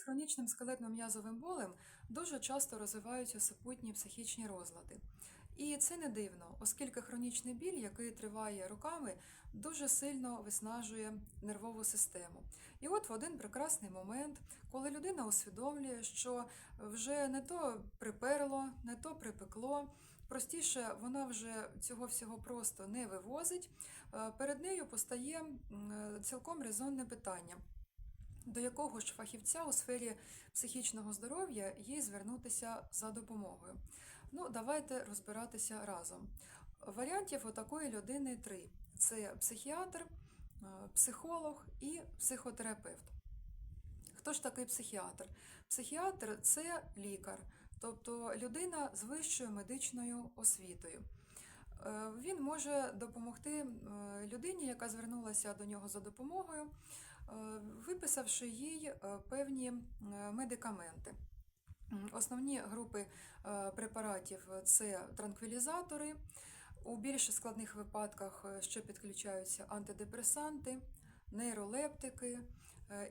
з хронічним скелетним м'язовим болем дуже часто розвиваються супутні психічні розлади. І це не дивно, оскільки хронічний біль, який триває роками, дуже сильно виснажує нервову систему. І от в один прекрасний момент, коли людина усвідомлює, що вже не то приперло, не то припекло, простіше вона вже цього всього просто не вивозить, е, перед нею постає е, цілком резонне питання. До якого ж фахівця у сфері психічного здоров'я їй звернутися за допомогою? Ну, давайте розбиратися разом. Варіантів у такої людини три: це психіатр, е, психолог і психотерапевт. Хто ж такий психіатр? Психіатр це лікар, тобто людина з вищою медичною освітою. Е, Він може допомогти е, людині, яка звернулася до нього за допомогою, виписавши їй е, певні е, медикаменти. Основні групи е, препаратів це транквілізатори. У більш складних випадках е, ще підключаються антидепресанти, нейролептики е,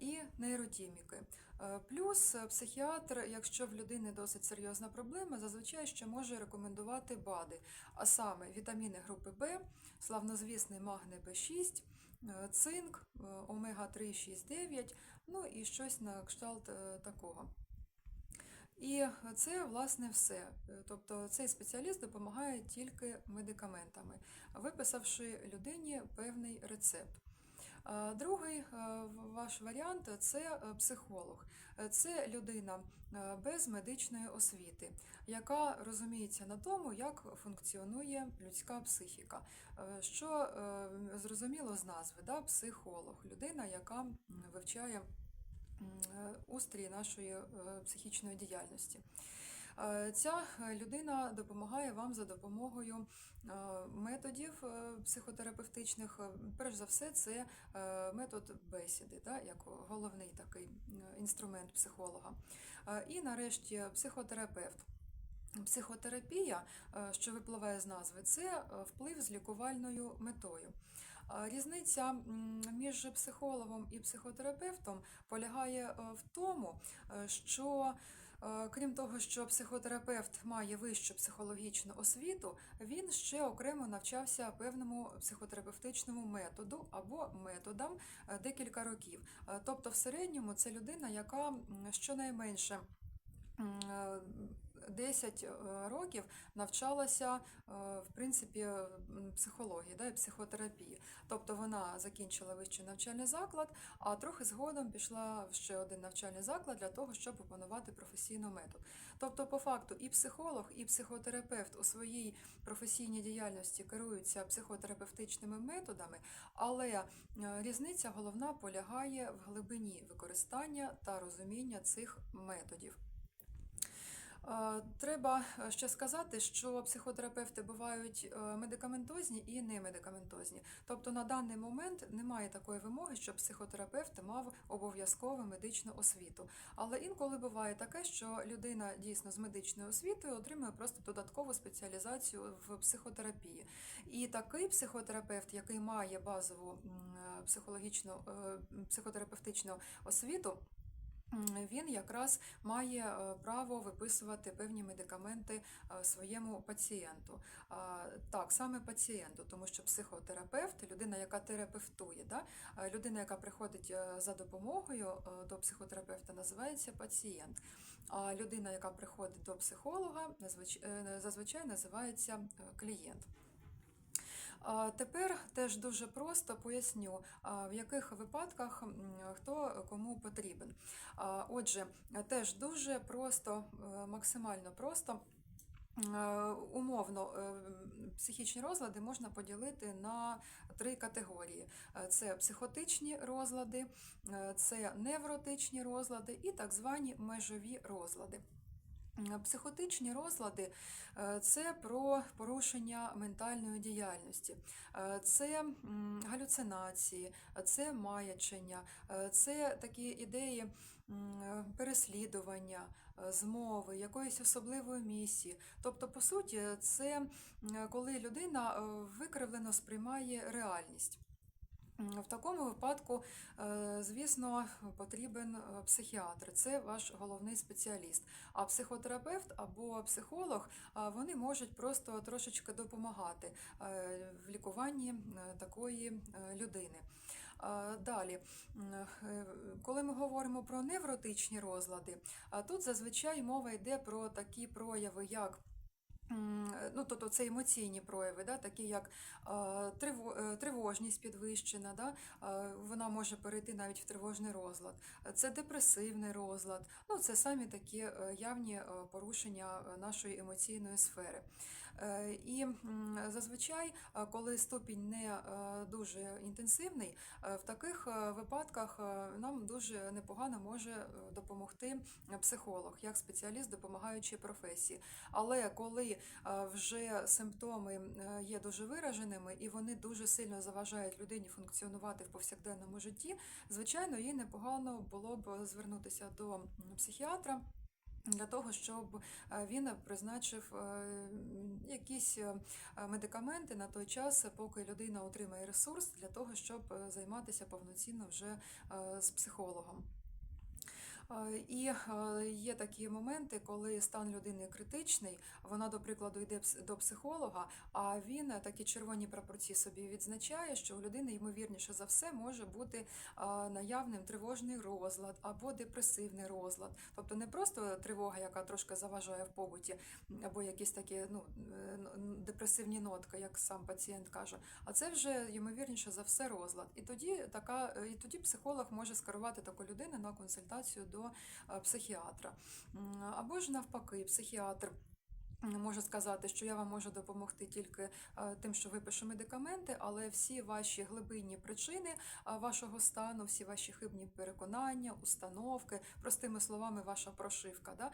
і нейротіміки. Е, Плюс е, психіатр, якщо в людини досить серйозна проблема, зазвичай ще може рекомендувати БАДи, а саме вітаміни групи В, славнозвісний магний В6, е, цинк, е, омега-3, 6, 9, ну і щось на кшталт е, такого. І це власне все. Е, Тобто цей спеціаліст допомагає тільки медикаментами, виписавши людині певний рецепт. А Другий е, ваш варіант це е, психолог. Е, Це людина е, без медичної освіти, яка розуміється на тому, як функціонує людська психіка. Е, Що е, зрозуміло з назви, да? психолог, людина, яка вивчає е, устрій нашої е, психічної діяльності. Е, Ця е, людина допомагає вам за допомогою е, методів психотерапевтичних. Перш за все, це метод бесіди, як головний такий інструмент психолога. І нарешті психотерапевт. Психотерапія, що випливає з назви, це вплив з лікувальною метою. Різниця між психологом і психотерапевтом полягає в тому, що крім того, що психотерапевт має вищу психологічну освіту, він ще окремо навчався певному психотерапевтичному методу або методам е, декілька років. Е, Тобто, в середньому це людина, яка щонайменше е, 10 е, років навчалася е, в принципі психології да, і психотерапії. Тобто вона закінчила вищий навчальний заклад, а трохи згодом пішла в ще один навчальний заклад для того, щоб опанувати професійний метод. Тобто, по факту, і психолог, і психотерапевт у своїй професійній діяльності керуються психотерапевтичними методами, але е, різниця головна полягає в глибині використання та розуміння цих методів. Е, Треба ще сказати, що психотерапевти бувають е, медикаментозні і немедикаментозні. Тобто на даний момент немає такої вимоги, щоб психотерапевт мав обов'язкову медичну освіту. Але інколи буває таке, що людина дійсно з медичною освітою отримує просто додаткову спеціалізацію в психотерапії. І такий психотерапевт, який має базову е, психологічну е, психотерапевтичну освіту. Він якраз має е, право виписувати певні медикаменти е, своєму пацієнту. Так, саме пацієнту, тому що психотерапевт, людина, яка терапевтує, да? е, людина, яка приходить за допомогою до психотерапевта, називається пацієнт. А людина, яка приходить до психолога, зазвичай називається клієнт. Тепер теж дуже просто поясню, в яких випадках хто кому потрібен. Отже, теж дуже просто, е, максимально просто. Е, Умовно, е, психічні розлади можна поділити на три категорії: це психотичні розлади, це невротичні розлади і так звані межові розлади. М, Психотичні розлади е, це про порушення ментальної діяльності, Е, це галюцинації, е, це маячення, е, це такі ідеї е, переслідування, е, змови, якоїсь особливої місії. Тобто, по суті, це коли людина е, викривлено сприймає реальність. В такому випадку, е, звісно, потрібен е, психіатр. Це ваш головний спеціаліст. А психотерапевт або психолог а, вони можуть просто трошечки допомагати е, в лікуванні е, такої е, людини. Далі, е, коли ми говоримо про невротичні розлади, тут зазвичай мова йде про такі прояви, як Ну, тобто це емоційні прояви, да, такі як е, е, тривожність підвищена, да, е, вона може перейти навіть в тривожний розлад. Це депресивний розлад, ну, це самі такі явні порушення нашої емоційної сфери. Е, І зазвичай, е, коли ступінь не е, дуже інтенсивний, в таких випадках нам дуже непогано може допомогти психолог як спеціаліст допомагаючої професії. Але коли вже симптоми є дуже вираженими і вони дуже сильно заважають людині функціонувати в повсякденному житті, звичайно, їй непогано було б звернутися до психіатра. Для того, щоб е, він призначив е, якісь е, медикаменти на той час, поки людина отримає ресурс для того, щоб займатися повноцінно вже з психологом. Е, І е, є такі моменти, коли стан людини критичний, вона, до прикладу, йде до психолога, а він е, такі червоні прапорці собі відзначає, що у людини, ймовірніше за все, може бути наявним тривожний розлад або депресивний розлад. Тобто не просто тривога, яка трошки заважає в побуті, або якісь такі ну, депресивні нотки, як сам пацієнт каже, а це вже ймовірніше за все розлад. І тоді така, і тоді психолог може скерувати таку людину на консультацію до е, психіатра. Або ж навпаки, психіатр. м, Може сказати, що я вам можу допомогти тільки е, тим, що випишу медикаменти, але всі ваші глибинні причини е, вашого стану, всі ваші хибні переконання, установки, простими словами, ваша прошивка. Да?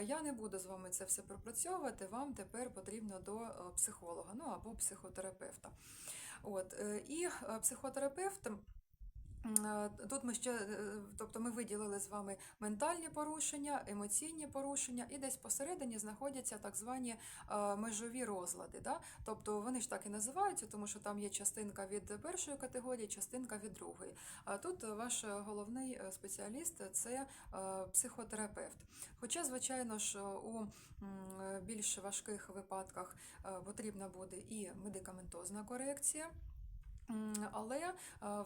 Я не буду з вами це все пропрацьовувати. Вам тепер потрібно до психолога, ну або психотерапевта. От і психотерапевт. Е, Тут ми ще, е, тобто ми виділили з вами ментальні порушення, емоційні порушення, і десь посередині знаходяться так звані е, межові розлади. Да? Тобто вони ж так і називаються, тому що там є частинка від першої категорії, частинка від другої. А тут ваш головний е, спеціаліст це е, психотерапевт. Хоча, звичайно ж, у більш важких випадках е, потрібна буде і медикаментозна корекція. Але е,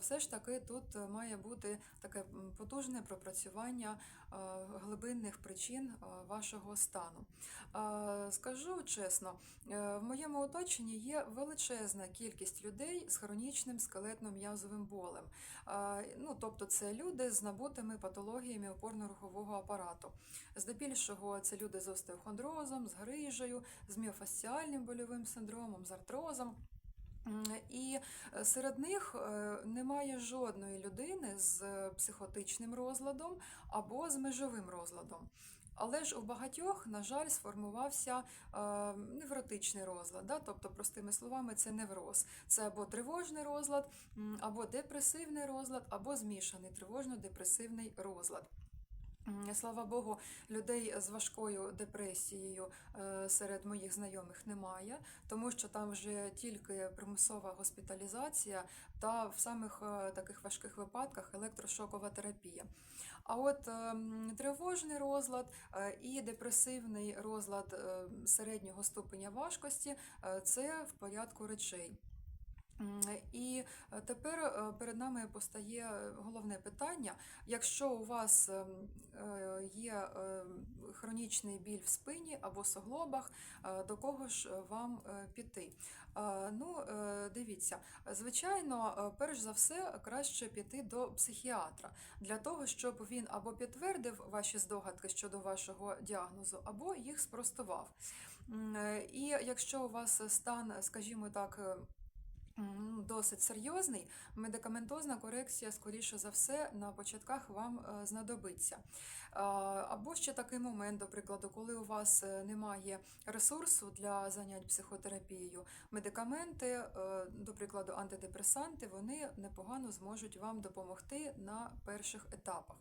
все ж таки тут має бути таке потужне пропрацювання е, глибинних причин е, вашого стану. Скажу чесно, в моєму оточенні є величезна кількість людей з хронічним скелетно-м'язовим болем. Ну, тобто це люди з набутими патологіями опорно-рухового апарату. Здебільшого це люди з остеохондрозом, з грижею, з міофасціальним больовим синдромом, з артрозом. І е, серед них е, немає жодної людини з психотичним розладом або з межовим розладом. Але ж у багатьох, на жаль, сформувався е, невротичний розлад. Да? Тобто, простими словами, це невроз. Це або тривожний розлад, або депресивний розлад, або змішаний тривожно-депресивний розлад. Слава Богу, людей з важкою депресією е, серед моїх знайомих немає, тому що там вже тільки примусова госпіталізація та в самих е, таких важких випадках електрошокова терапія. А от ем, тривожний розлад е, і депресивний розлад е, середнього ступеня важкості це в порядку речей. І е, тепер е, перед нами постає головне питання. Якщо у вас ем, е, є е, хронічний біль в спині або суглобах, до кого ж вам піти? Ну, дивіться, звичайно, перш за все краще піти до психіатра для того, щоб він або підтвердив ваші здогадки щодо вашого діагнозу, або їх спростував. І якщо у вас стан, скажімо так, Досить серйозний. Медикаментозна корекція, скоріше за все, на початках вам е, знадобиться. Або ще такий момент, до прикладу, коли у вас е, немає ресурсу для занять психотерапією, медикаменти, е, до прикладу, антидепресанти, вони непогано зможуть вам допомогти на перших етапах.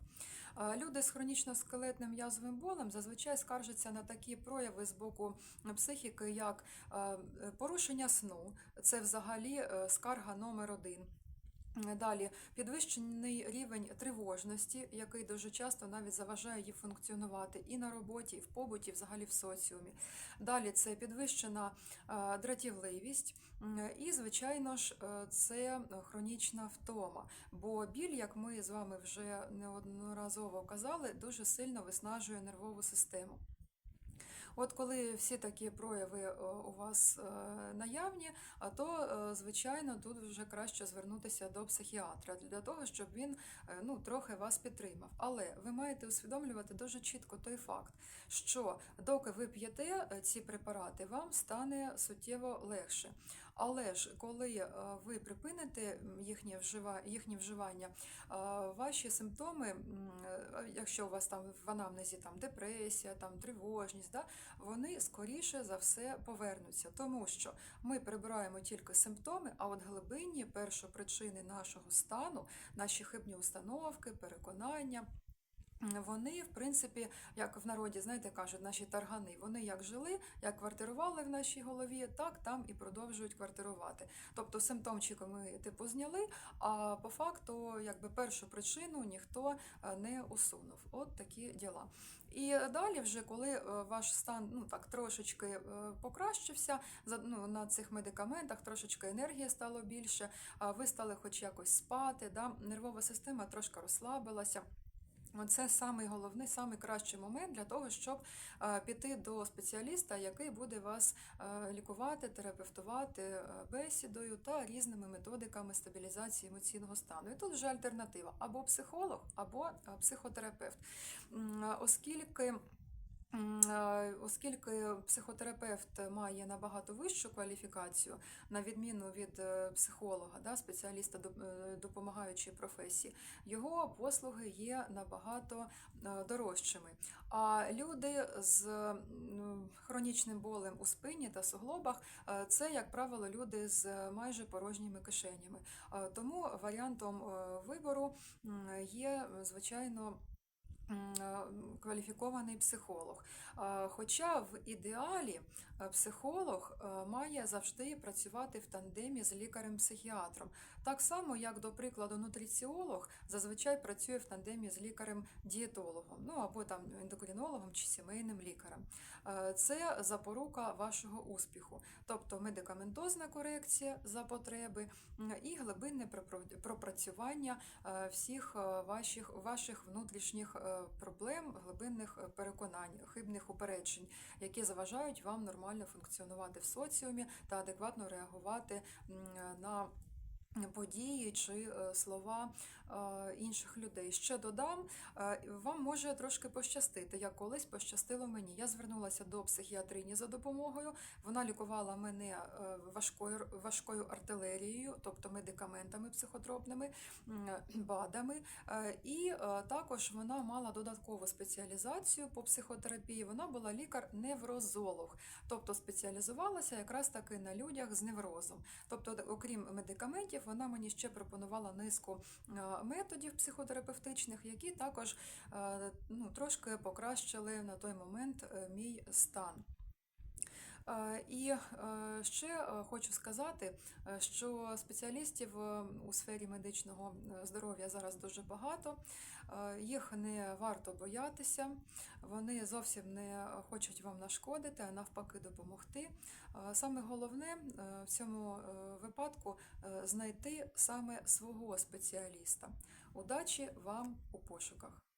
Люди з хронічно-скелетним м'язовим болем зазвичай скаржаться на такі прояви з боку психіки, як е, порушення сну, це взагалі е, скарга номер один. Далі підвищений рівень тривожності, який дуже часто навіть заважає їй функціонувати і на роботі, і в побуті, і взагалі в соціумі. Далі це підвищена е, дратівливість, і, звичайно ж, е, це хронічна втома. Бо біль, як ми з вами вже неодноразово казали, дуже сильно виснажує нервову систему. От коли всі такі прояви е, у вас е, наявні, а то, е, звичайно, тут вже краще звернутися до психіатра для того, щоб він ну, трохи вас підтримав. Але ви маєте усвідомлювати дуже чітко той факт, що доки ви п'єте ці препарати, вам стане суттєво легше. Але ж коли е, ви припините їхнє вжива- їхнє вживання, е, ваші симптоми, е, якщо у вас там в анамнезі там депресія, там тривожність, да, вони скоріше за все повернуться, тому що ми прибираємо тільки симптоми, а от глибинні першопричини нашого стану, наші хибні установки, переконання. Вони, в принципі, як в народі, знаєте, кажуть, наші таргани, вони як жили, як квартирували в нашій голові, так там і продовжують квартирувати. Тобто симптомчики ми типу зняли, а по факту, якби першу причину ніхто е, не усунув. От такі діла. І далі, вже коли е, ваш стан ну так трошечки е, покращився, ну, на цих медикаментах трошечки енергії стало більше, ви стали хоч якось спати, да? нервова система трошки розслабилася. Це самий головний, самий кращий момент для того, щоб е, піти до спеціаліста, який буде вас е, лікувати, терапевтувати е, бесідою та різними методиками стабілізації емоційного стану. І тут вже альтернатива або психолог, або психотерапевт. Оскільки Оскільки психотерапевт має набагато вищу кваліфікацію, на відміну від е, психолога, да, спеціаліста е, допомагаючої професії, його послуги є набагато е, дорожчими. А люди з хронічним болем у спині та суглобах е, це, як правило, люди з майже порожніми кишенями. Е, Тому варіантом е, вибору є, звичайно, е, кваліфікований психолог. Хоча в ідеалі е, психолог е, має завжди працювати в тандемі з лікарем-психіатром. Так само, як, до прикладу, нутриціолог зазвичай працює в тандемі з лікарем-дієтологом, ну або там ендокринологом чи сімейним лікарем. Е, Це запорука вашого успіху, тобто медикаментозна корекція за потреби і глибинне пропрацювання всіх ваших, ваших внутрішніх е, проблем, глибинних е, переконань, хибних упереджень, які заважають вам нормально функціонувати в соціумі та адекватно реагувати на події чи е, слова е, інших людей. Ще додам, е, вам може трошки пощастити, як колись пощастило мені. Я звернулася до психіатрині за допомогою. Вона лікувала мене важкою, важкою артилерією, тобто медикаментами психотропними, БАДами. І також вона мала додаткову спеціалізацію по психотерапії. Вона була лікар-неврозолог, тобто спеціалізувалася якраз таки на людях з неврозом. Тобто, окрім медикаментів, вона мені ще пропонувала низку е, методів психотерапевтичних, які також е, ну, трошки покращили на той момент е, мій стан. Е, І е, ще е, хочу сказати, що спеціалістів у сфері медичного здоров'я зараз дуже багато. Їх не варто боятися, вони зовсім не хочуть вам нашкодити, а навпаки допомогти. Саме головне в цьому випадку знайти саме свого спеціаліста. Удачі вам у пошуках!